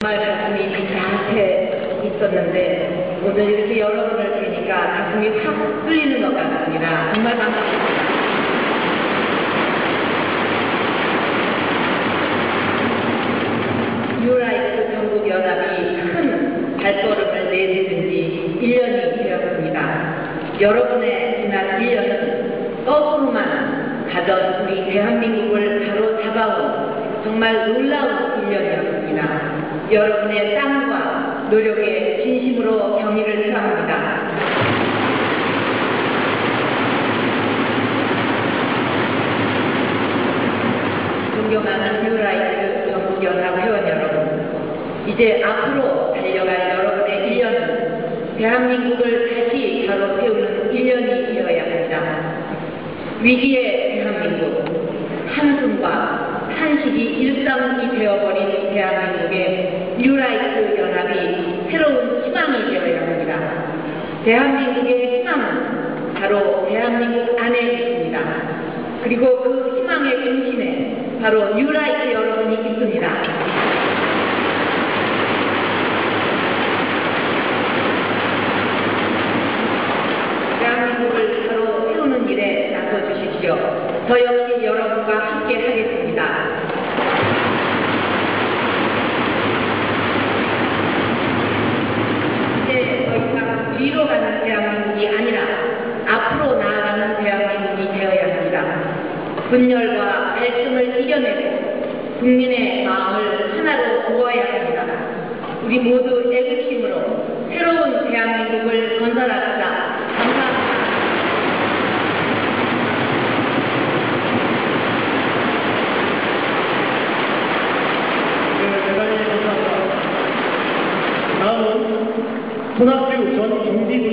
정말 가슴이 나한테 있었는데 오늘 이렇게 여러분을 뵈니까 가슴이 확 뚫리는 것 같습니다. 정말 반갑습니다. 뉴라이트 전국연합이 큰 발걸음을 내딛은 지 1년이 되었습니다. 여러분의 지난 1년은 거꾸로만 가던 우리 대한민국을 바로 잡아온 정말 놀라운 1년이었습니다. 여러분의 땀과 노력에 진심으로 경의를 표합니다. 존경하는 뉴라이트 전국연합 회원 여러분, 이제 앞으로 달려갈 여러분의 1년은 대한민국을 다시 바로 세우는 1년이 되어야 합니다. 위기의 대한민국, 한숨과 탄식이 일상이 되어버린 대한민국의 뉴라이트 연합이 새로운 희망이 되어야 합니다. 대한민국의 희망은 바로 대한민국 안에 있습니다. 그리고 그 희망의 중심에 바로 뉴라이트 여러분이 있습니다. 대한민국을 바로 세우는 일에 나서 주십시오. 저 역시 여러분과 함께 하겠습니다. 이제 더 이상 뒤로 가는 대한민국이 아니라 앞으로 나아가는 대한민국이 되어야 합니다. 분열과 갈등을 이겨내고 국민의 마음을 하나로 모아야 합니다. 우리 모두 애국심으로 새로운 대한민국을 건설합시다. 감사합니다. 다음은 손학규 전 경기도